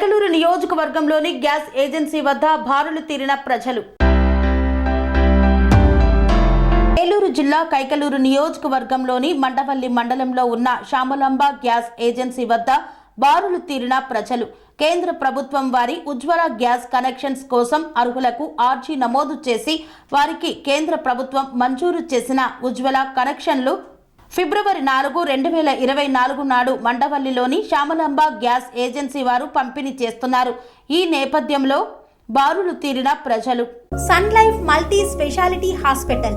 కైకలూరు నియోజకవర్గంలోని gas agency వద్ద బారులు తీరిన ప్రజలు. ఏలూరు జిల్లా కైకలూరు నియోజకవర్గంలోని మండవల్లి మండలంలో ఉన్న శ్యామలాంబ గ్యాస్ ఏజెన్సీ వద్ద బారులు తీరిన ప్రజలు. కేంద్ర ప్రభుత్వం వారి ఉజ్వల గ్యాస్ కనెక్షన్స్ కోసం అర్హులకు ఆర్జీ నమోదు చేసి వారికి కేంద్ర ప్రభుత్వం మంజూరు చేసిన ఉజ్వల కనెక్షన్లు ఫిబ్రవరి నాలుగు రెండు వేల ఇరవై నాలుగు నాడు మండవల్లిలోని శ్యామలాంబ గ్యాస్ ఏజెన్సీ వారు పంపిణీ చేస్తున్నారు. ఈ నేపథ్యంలో బారులు తీరిన ప్రజలు. Sun Life multi speciality hospital